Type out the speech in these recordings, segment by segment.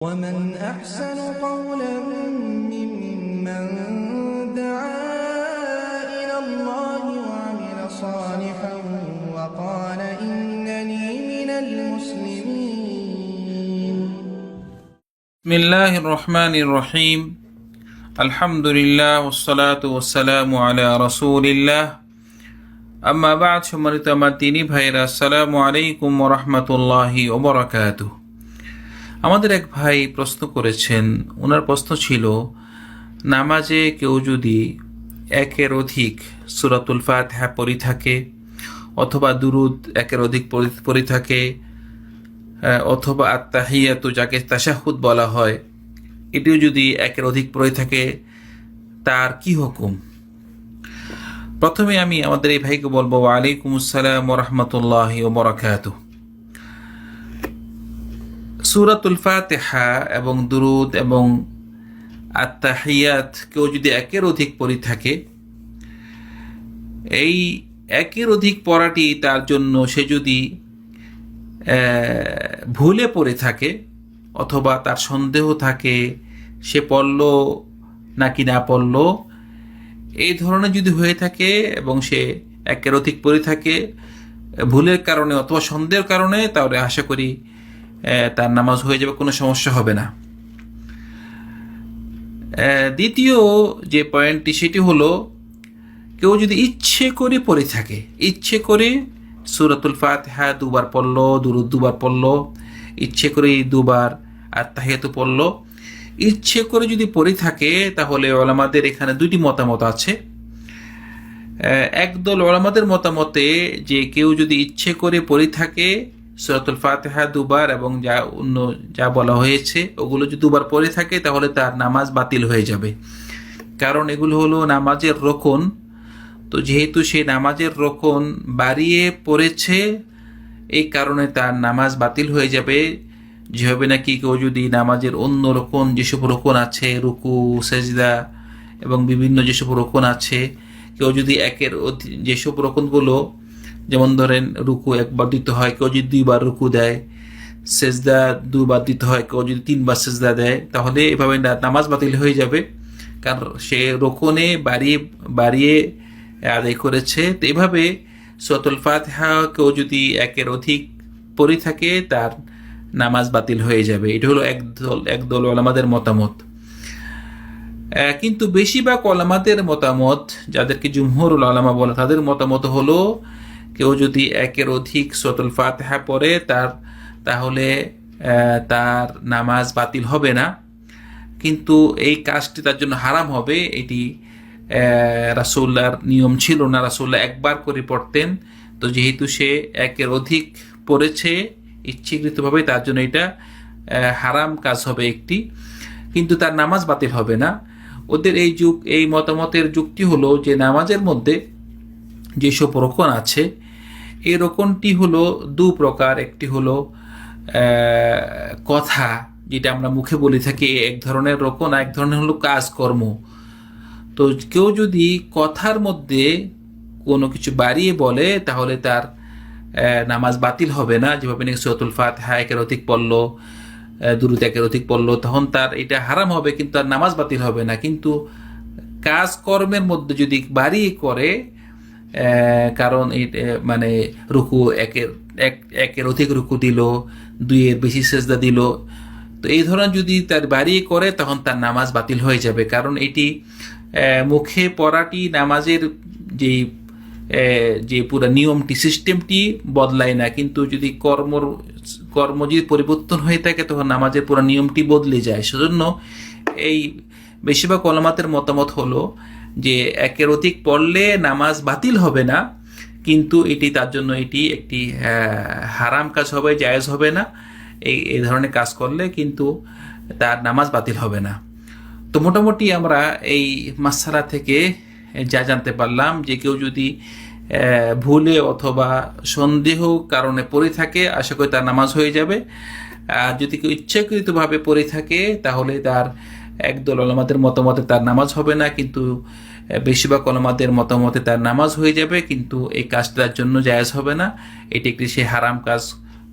ومن أحسن قولا ممن دعا إلى الله وعمل صالحا وقال إنني من المسلمين بسم الله الرحمن الرحيم الحمد لله والصلاة والسلام على رسول الله আম্মা বাদ সম্মানিত আমার তিনি ভাইরা আসসালামু আলাইকুম রহমতুল্লাহি ওবরাকাতু আমাদের এক ভাই প্রশ্ন করেছেন ওনার প্রশ্ন ছিল, নামাজে কেউ যদি একের অধিক সুরাতুল ফাতহা পড়ি থাকে, অথবা দুরুদ একের অধিক পড়ি- থাকে অথবা আত্মাহিয়াতু যাকে তাশাহুদ বলা হয়, এটিও যদি একের অধিক পড়ে থাকে, তার কি হুকুম? প্রথমে আমি আমাদের এই ভাইকে বলব ওয়ালাইকুম আসসালাম রহমতুল্লাহ ও বরাকাত সুরাতুল ফাতেহা এবং দুরুদ এবং আত্মাহিয়াত কেউ যদি একের অধিক পড়ি থাকে, এই একের অধিক পড়াটি তার জন্য সে যদি ভুলে পড়ে থাকে অথবা তার সন্দেহ থাকে সে পড়ল নাকি না পড়ল, এই ধরনের যদি হয়ে থাকে এবং সে একের অধিক পড়ে থাকে, ভুলের কারণে অথবা সন্দেহের কারণে, তাহলে আশা করি তার নামাজ হয়ে যাবে, কোনো সমস্যা হবে না। দ্বিতীয় যে পয়েন্টটি, সেটি হলো, কেউ যদি ইচ্ছে করে পড়ে থাকে, ইচ্ছে করে সুরাতুল ফাতিহা দুবার পড়ল, দুরুদ দুবার পড়ল, ইচ্ছে করে দুবার আর তাহিয়াতু পড়ল, ইচ্ছে করে যদি পড়ে থাকে, তাহলে ওলামাদের এখানে দুটি মতামত আছে। একদল ওলামাদের মতামতে যে কেউ যদি ইচ্ছে করে পড়ে থাকে সুরাতুল ফাতেহা দুবার এবং যা অন্য যা বলা হয়েছে, ওগুলো যদি দুবার পড়ে থাকে, তাহলে তার নামাজ বাতিল হয়ে যাবে। কারণ এগুলো হলো নামাজের রোকন। তো যেহেতু সে নামাজের রোকন বাড়িয়ে পড়েছে, এই কারণে তার নামাজ বাতিল হয়ে যাবে। যেভাবে নাকি কেউ যদি নামাজের অন্য রোকন, যেসব রোকন আছে, রুকু, সেজদা এবং বিভিন্ন যেসব রোকন আছে, কেউ যদি একের যেসব রোকনগুলো যেমন ধরেন রুকু একবার দিতে হয়, কেউ যদি দুইবার রুকু দেয়, সেজদা দুবার দিতে হয়, কেউ যদি তিনবার সেজদা দেয়, তাহলে এভাবে নামাজ বাতিল হয়ে যাবে। কারণ সে রোকনে বাড়িয়ে বাড়িয়ে আদায় করেছে। তো এভাবে সতুল ফাতহা কেউ যদি একের অধিক পড়ে থাকে, তার নামাজ বাতিল হয়ে যাবে। এটা হলো একদল একদল ওলামাদের মতামত। কিন্তু বেশিরভাগ ওলামাদের মতামত, যাদেরকে জুমহুরুল আলামা বলে, তাদের মতামত হলো কেউ যদি একের অধিক সতুল ফাতেহা পড়ে, তার তাহলে তার নামাজ বাতিল হবে না। কিন্তু এই কাজটি তার জন্য হারাম হবে। এটি রাসুল্লাহর নিয়ম ছিল না। রাসুল্লাহ একবার করে পড়তেন। তো যেহেতু সে একের অধিক পড়েছে, ইচ্ছাকৃতভাবে তার জন্য এটা হারাম কাজ হবে একটি। কিন্তু তার নামাজ বাতিল হবে না। ওদের এই যুগ, এই মতামতের যুক্তি হলো যে, নামাজের মধ্যে যেসব রোকন আছে এই রোকনটি হলো দু প্রকার। একটি হলো কথা, যেটা আমরা মুখে বলে থাকি এক ধরনের রোকন এক ধরনের হলো কাজকর্ম। তো কেউ যদি কথার মধ্যে কোনো কিছু বাড়িয়ে বলে, তাহলে তার নামাজ বাতিল হবে না। যেভাবে নাকি সতুল ফাতহা একের অধিক পড়ল দুরুদ একের অধিক পড়ল, তখন তার এটা হারাম হবে, কিন্তু তার নামাজ বাতিল হবে না। কিন্তু কাজকর্মের মধ্যে যদি বাড়িয়ে করে কারণ মানে রুকু একের, এক, একের অধিক রুকু দিল, দুইয়ের বেশি সেজদা দিল। তো এই ধরনের যদি তার বাড়িয়ে করে, তখন তার নামাজ বাতিল হয়ে যাবে। কারণ এটি মুখে পড়াটি, নামাজের যে যে পুরো নিয়মটি, সিস্টেমটি বদলায় না। কিন্তু যদি কর্ম কর্ম যদি পরিবর্তন হয়ে থাকে, তখন নামাজের পুরো নিয়মটি বদলে যায়। সেজন্য এই বেশিরভাগ কলমাতের মতামত হলো যে একের অধিক পড়লে নামাজ বাতিল হবে না, কিন্তু এটি তার জন্য এটি একটি হারাম কাজ হবে, জায়েজ হবে না। এই এই ধরনের কাজ করলে কিন্তু তার নামাজ বাতিল হবে না। তো মোটামুটি আমরা এই মাসালা থেকে যা জানতে পারলাম যে কেউ যদি ভুলে অথবা সন্দেহ কারণে পড়ে থাকে, আশা করি তার নামাজ হয়ে যাবে। আর যদি কেউ ইচ্ছাকৃতভাবে পড়ে থাকে, তাহলে তার একদল অলমাদের মতামতে তার নামাজ হবে না, কিন্তু বেশিরভাগ অলমাদের মতামতে তার নামাজ হয়ে যাবে, কিন্তু এই কাজটা তার জন্য জায়জ হবে না। এটি একটি সে হারাম কাজ,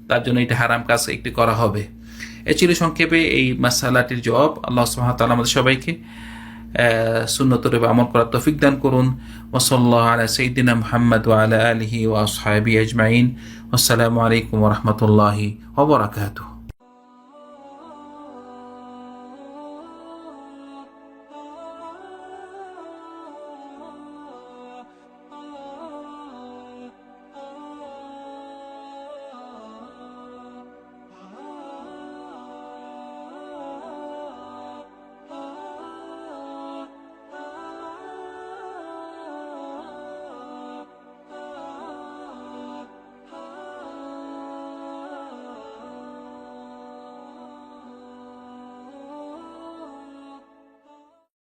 তার জন্য এটা হারাম কাজ একটি করা হবে। এ ছিল সংক্ষেপে এই মাসালাটির জবাব। আল্লাহ সুহামতাল আমাদের সবাইকে সুন্নতরে আমল করার তফিক দান করুন। ওসল্লাহ আলা সঈদিনা মোহাম্মদ আলা আলহি সাহেবী আজমাইন। আসসালামু আলাইকুম রহমতুল্লাহি ওবরাকাতুহ